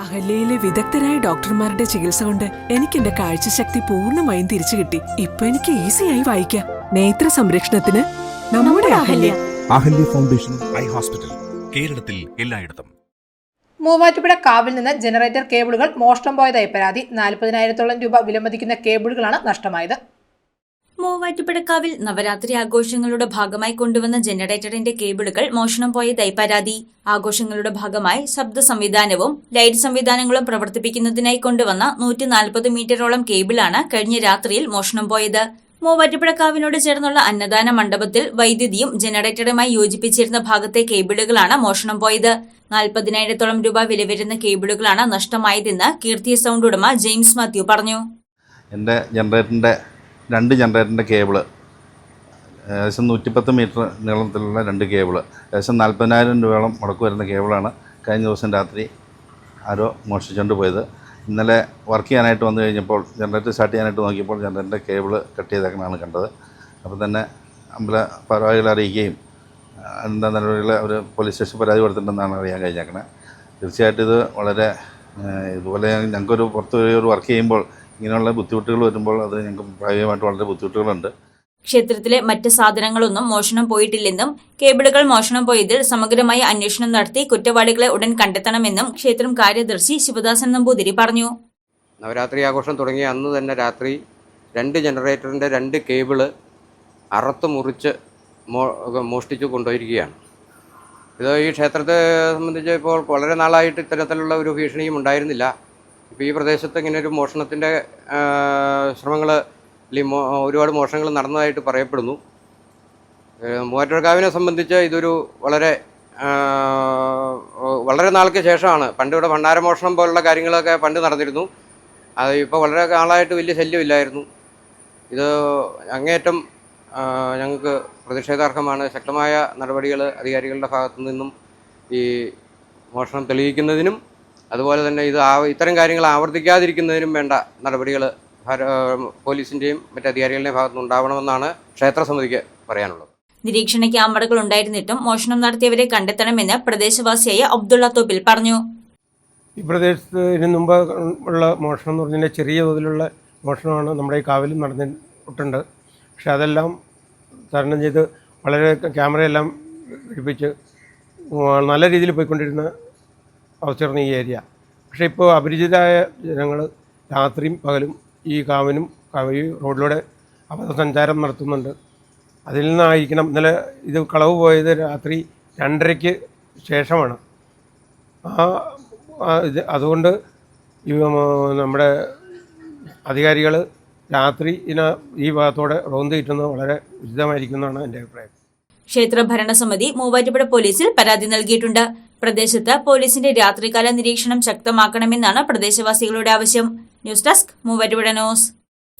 അഹല്യയിലെ വിദഗ്ധരായ ഡോക്ടർമാരുടെ ചികിത്സ കൊണ്ട് എനിക്ക് എന്റെ കാഴ്ചശക്തി പൂർണമായും തിരിച്ചു കിട്ടി. ഇപ്പൊ എനിക്ക് ഈസിയായി വായിക്കാം. നേത്ര സംരക്ഷണത്തിന് നമ്മുടെ Ahalya. Ahalya foundation eye hospital കേരളത്തിൽ എല്ലായിടത്തും. മൂവാറ്റുപുഴ കാവിൽ നിന്ന് ജനറേറ്റർ കേബിളുകൾ മോഷണം പോയതായി പരാതി. നാൽപ്പതിനായിരത്തോളം രൂപ വിലമതിക്കുന്ന കേബിളുകളാണ് നഷ്ടമായത്. മൂവാറ്റുപുഴക്കാവിൽ നവരാത്രി ആഘോഷങ്ങളുടെ ഭാഗമായി കൊണ്ടുവന്ന ജനറേറ്ററിന്റെ കേബിളുകൾ മോഷണം പോയതായി പരാതി ആഘോഷങ്ങളുടെ ഭാഗമായി ശബ്ദ സംവിധാനവും ലൈറ്റ് സംവിധാനങ്ങളും പ്രവർത്തിപ്പിക്കുന്നതിനായി കൊണ്ടുവന്ന നൂറ്റി നാൽപ്പത് മീറ്ററോളം കേബിളാണ് കഴിഞ്ഞ രാത്രിയിൽ മോഷണം പോയത്. മൂവാറ്റുപുഴക്കാവിനോട് ചേർന്നുള്ള അന്നദാന മണ്ഡപത്തിൽ വൈദ്യുതിയും ജനറേറ്ററുമായി യോജിപ്പിച്ചിരുന്ന ഭാഗത്തെ കേബിളുകളാണ് മോഷണം പോയത്. നാൽപ്പതിനായിരത്തോളം രൂപ വില വരുന്ന കേബിളുകളാണ് നഷ്ടമായതെന്ന് കീർത്തി സൗണ്ട് ഉടമ ജെയിംസ് മാത്യു പറഞ്ഞു. എന്റെ ജനറേറ്ററിന്റെ രണ്ട് ജനറേറ്ററിന്റെ കേബിൾ. ഏകദേശം നൂറ്റിപ്പത്ത് മീറ്റർ നീളത്തിലുള്ള രണ്ട് കേബിൾ. ഏകദേശം നാൽപ്പതിനായിരം രൂപയോളം മുടക്ക് വരുന്ന കേബിളാണ് കഴിഞ്ഞ ദിവസം രാത്രി ആരോ മോഷ്ടിച്ചുകൊണ്ട് പോയത്. ഇന്നലെ വർക്ക് ചെയ്യാനായിട്ട് വന്നു കഴിഞ്ഞപ്പോൾ ജനറേറ്റർ സ്റ്റാർട്ട് ചെയ്യാനായിട്ട് നോക്കിയപ്പോൾ ജനറേറ്ററിന്റെ കേബിൾ കട്ട് ചെയ്തേക്കണതാണ് കണ്ടത്. അപ്പോൾ തന്നെ അമ്പല ഭാരവാഹികളെ അറിയിക്കുകയും എന്താ നടപടികൾ അവർ പോലീസ് സ്റ്റേഷൻ പരാതി കൊടുത്തിട്ടുണ്ടെന്നാണ് അറിയാൻ കഴിഞ്ഞേക്കണേ. തീർച്ചയായിട്ടും ഇത് വളരെ ഇതുപോലെ ഞങ്ങൾക്കൊരു പുറത്ത് ഒരു വർക്ക് ചെയ്യുമ്പോൾ ഇങ്ങനെയുള്ള ബുദ്ധിമുട്ടുകൾ വരുമ്പോൾ അത് ഞങ്ങൾക്ക് പ്രായോഗികമായിട്ട് വളരെ ബുദ്ധിമുട്ടുകളുണ്ട്. ക്ഷേത്രത്തിലെ മറ്റ് സാധനങ്ങളൊന്നും മോഷണം പോയിട്ടില്ലെന്നും കേബിളുകൾ മോഷണം പോയതിൽ സമഗ്രമായി അന്വേഷണം നടത്തി കുറ്റവാളികളെ ഉടൻ കണ്ടെത്തണമെന്നും ക്ഷേത്രം കാര്യദർശി ശിവദാസൻ നമ്പൂതിരി പറഞ്ഞു. നവരാത്രി ആഘോഷം തുടങ്ങിയ അന്ന് തന്നെ രാത്രി രണ്ട് ജനറേറ്ററിന്റെ രണ്ട് കേബിൾ അറുത്ത് മുറിച്ച് മോഷ്ടിച്ചു കൊണ്ടുപോയിരിക്കുകയാണ്. ഇത് ഈ ക്ഷേത്രത്തെ സംബന്ധിച്ച് ഇപ്പോൾ വളരെ നാളായിട്ട് ഇത്തരത്തിലുള്ള ഒരു ഭീഷണിയും ഉണ്ടായിരുന്നില്ല. ഇപ്പോൾ ഈ പ്രദേശത്ത് ഇങ്ങനെ ഒരു മോഷണത്തിന്റെ ശ്രമങ്ങൾ അല്ലെങ്കിൽ ഒരുപാട് മോഷണങ്ങൾ നടന്നതായിട്ട് പറയപ്പെടുന്നു. ഏഹ് മൂവാറ്റുപുഴക്കാവിനെ സംബന്ധിച്ച് ഇതൊരു വളരെ വളരെ നാൾക്ക് ശേഷമാണ്. പണ്ട് ഇവിടെ ഭണ്ഡാരമോഷണം പോലുള്ള കാര്യങ്ങളൊക്കെ പണ്ട് നടന്നിരുന്നു. അത് ഇപ്പോൾ വളരെ നാളായിട്ട് വലിയ ശല്യമില്ലായിരുന്നു. ഇത് അങ്ങേയറ്റം ആ, ഞങ്ങൾക്ക് പ്രതിഷേധാർഹമാണ്. ശക്തമായ നടപടികൾ അധികാരികളുടെ ഭാഗത്തു നിന്നും ഈ മോഷണം തെളിയിക്കുന്നതിനും അതുപോലെ തന്നെ ഇത് ആ ഇത്തരം കാര്യങ്ങൾ ആവർത്തിക്കാതിരിക്കുന്നതിനും വേണ്ട നടപടികൾ പോലീസിന്റെയും മറ്റധികാരികളുടെയും ഭാഗത്തു ഭാഗത്തുനിന്ന് ഉണ്ടാവണമെന്നാണ് ക്ഷേത്ര സമിതിക്ക് പറയാനുള്ളത്. നിരീക്ഷണ ക്യാമറകൾ ഉണ്ടായിരുന്നിട്ടും മോഷണം നടത്തിയവരെ കണ്ടെത്തണമെന്ന് പ്രദേശവാസിയായ അബ്ദുള്ള തോപ്പിൽ പറഞ്ഞു. ഈ പ്രദേശത്ത് ഇതിനു മുമ്പ് ഉള്ള മോഷണം എന്ന് പറഞ്ഞാൽ ചെറിയ തോതിലുള്ള മോഷണമാണ് നമ്മുടെ ഈ കാവിലും നടന്നിട്ടുണ്ട്. പക്ഷെ അതെല്ലാം തരണം ചെയ്ത് വളരെ ക്യാമറയെല്ലാം പിടിപ്പിച്ച് നല്ല രീതിയിൽ പോയിക്കൊണ്ടിരുന്ന അവസ്ഥയായിരുന്നു ഈ ഏരിയ. പക്ഷേ ഇപ്പോൾ അപരിചിതരായ ജനങ്ങൾ രാത്രിയും പകലും ഈ കാവിനും കാവ് ഈ റോഡിലൂടെ അബദ്ധസഞ്ചാരം നടത്തുന്നുണ്ട്. അതിൽ നിന്നായിരിക്കണം. ഇന്നലെ ഇത് കളവ് പോയത് രാത്രി രണ്ടരയ്ക്ക് ശേഷമാണ്. ആ ഇത് അതുകൊണ്ട് നമ്മുടെ അധികാരികൾ രാത്രി ഇതിന ഈ ഭാഗത്തോടെ റോന്ത് കിട്ടുന്നത് വളരെ ഉചിതമായിരിക്കുന്നതാണ് എന്റെ അഭിപ്രായം. ക്ഷേത്ര ഭരണസമിതി മൂവാറ്റുപുഴ പോലീസിൽ പരാതി നൽകിയിട്ടുണ്ട്. പ്രദേശത്ത് പോലീസിന്റെ രാത്രികാല നിരീക്ഷണം ശക്തമാക്കണമെന്നാണ് പ്രദേശവാസികളുടെ ആവശ്യം. News desk Muvattupuzha news.